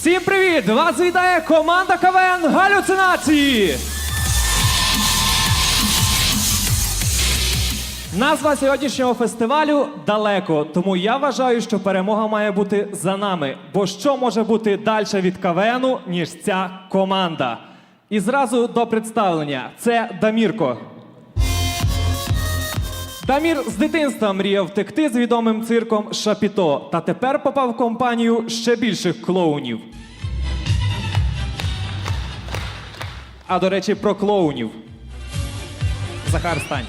Всім привіт! Вас вітає команда КВН Галюцинації! Назва сьогоднішнього фестивалю далеко, тому я вважаю, що перемога має бути за нами. Бо що може бути далі від КВНу, ніж ця команда? І зразу до представлення: це Дамірко. Дамір з дитинства мріяв втекти з відомим цирком Шапіто, та тепер попав в компанію ще більших клоунів. А до речі, про клоунів. Захар стань.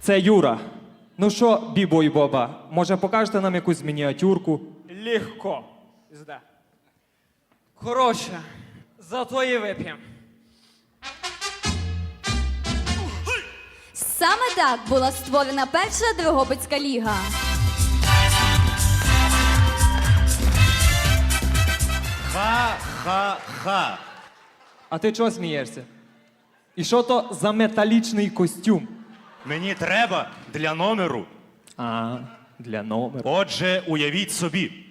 Це Юра. Ну що, бібой Боба, може покажете нам якусь мініатюрку? Легко. Коротше, зато і вип'ємо. Саме так була створена перша Дрогобицька ліга. Ха-ха-ха. А ти чого смієшся? І що то за металічний костюм? Мені треба для номеру. А, для номеру. Отже, уявіть собі.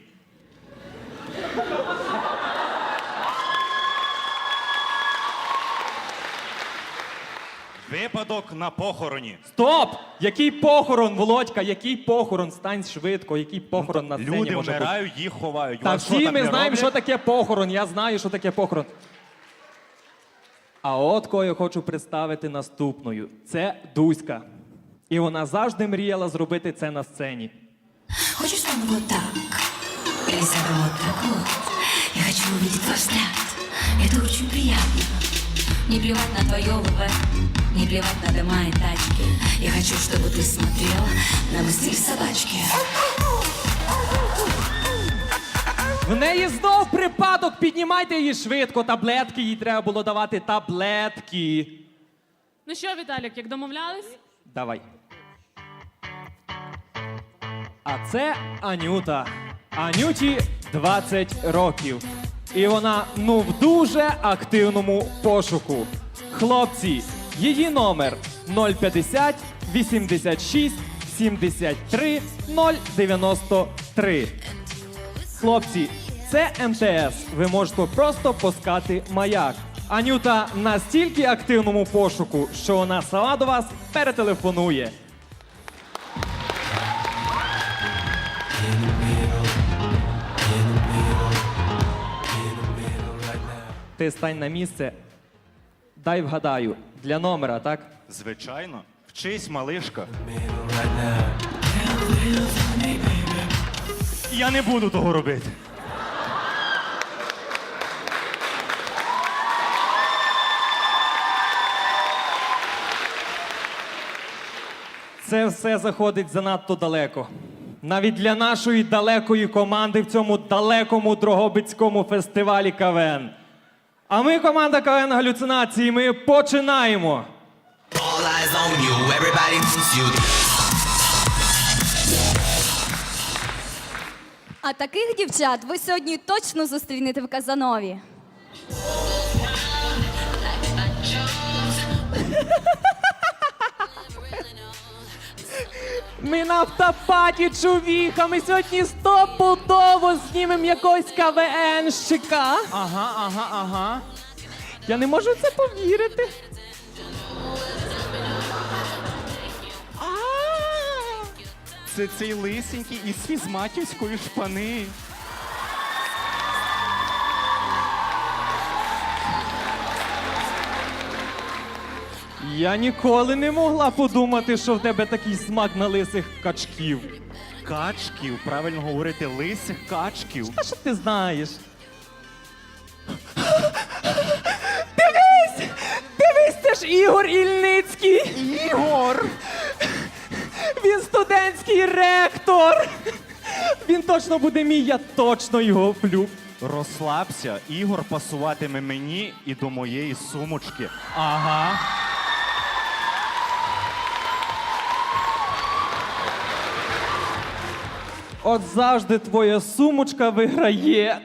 Випадок на похороні. Стоп! Який похорон, Володька, який похорон? Стань швидко, який похорон на сцені Люди може бути? вмирають, їх ховають. Та всі ми знаємо, роблять? що таке похорон. Я знаю, що таке похорон. А от кого я хочу представити наступною. Це Дуська. І вона завжди мріяла зробити це на сцені. Хочешь, чтобы вот так? Или вот так вот? Я хочу увидеть твой взгляд. Это очень приятно. Не плевать на твое ВВ, не плевать на дома и тачки. Я хочу, чтобы ты смотрел на стиль собачки. В неї знов припадок, піднімайте її швидко. Таблетки, їй треба було давати таблетки. Ну що, Віталік, як домовлялись? Давай. А це Анюта. Анюті 20 років. І вона ну в дуже активному пошуку. Хлопці, її номер 050 86 73 093. Хлопці, це МТС. Ви можете просто пускати маяк. Анюта настільки активному пошуку, що вона сама до вас перетелефонує. Ти стань на місце. Дай вгадаю, для номера, так? Звичайно. Вчись, малишка. Я не буду того робити. Це все заходить занадто далеко. Навіть для нашої далекої команди в цьому далекому Дрогобицькому фестивалі КВН. А ми, команда КВН Галюцинації, ми починаємо. All eyes on you, everybody knows you. А таких дівчат ви сьогодні точно зустрінете в Казанові. Ми на автопаті чувіха. Ми сьогодні стопудово знімемо якогось КВНщика. Ага, ага, ага. Я не можу в це повірити. Це цей лисенький із фізматівської шпани. Я ніколи не могла подумати, що в тебе такий смак на лисих качків. Качків, правильно говорити, лисих качків. А що ти знаєш? Дивись! Дивись, це ж Ігор Ільницький! Ігор! Він студентський ректор! Він точно буде мій, я точно його вплю. Розслабся, Ігор пасуватиме мені і до моєї сумочки. Ага. От завжди твоя сумочка виграє.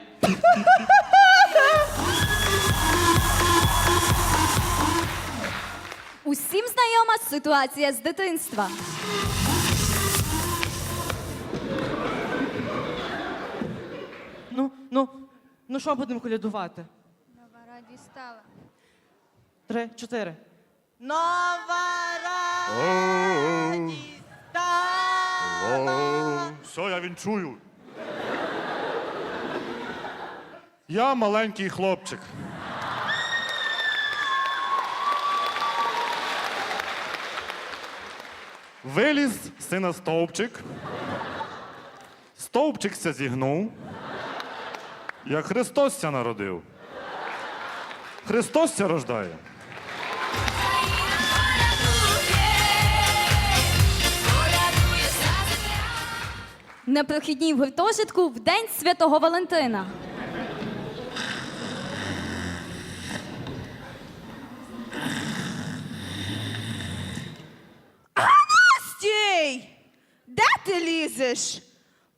Усім знайома ситуація з дитинства. Ну, ну, Ну що будемо колядувати? Нова радість стала. Три, чотири. Нова радість стала. Все, я вінчую. Я маленький хлопчик. Виліз сина стовпчик. Стовпчик ся зігнув. Як Христос ся народив. Христос ся рождає. На прохідній в гуртожитку в день святого Валентина. Стій! Де ти лізеш?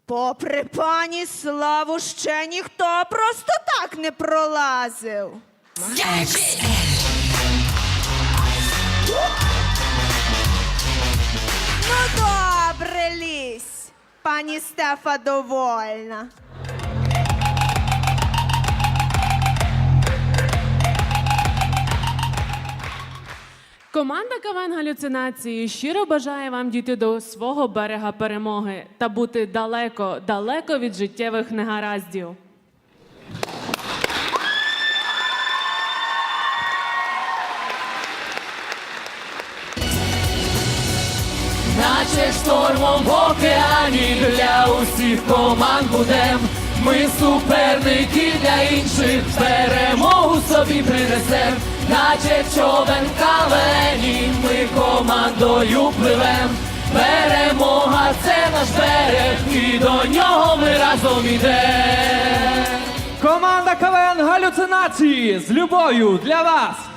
Попри пані славу ще ніхто просто так не пролазив. Ну добре, лізь. Пані Стефа довольна. Команда КВН Галюцинації щиро бажає вам дійти до свого берега перемоги та бути далеко, далеко від життєвих негараздів. В океані для усіх команд будем. Ми суперники для інших перемогу собі принесем, наче човен калені, ми командою пливем. Перемога це наш берег, і до нього ми разом ідем. Команда КВН Галюцинації з любов'ю для вас!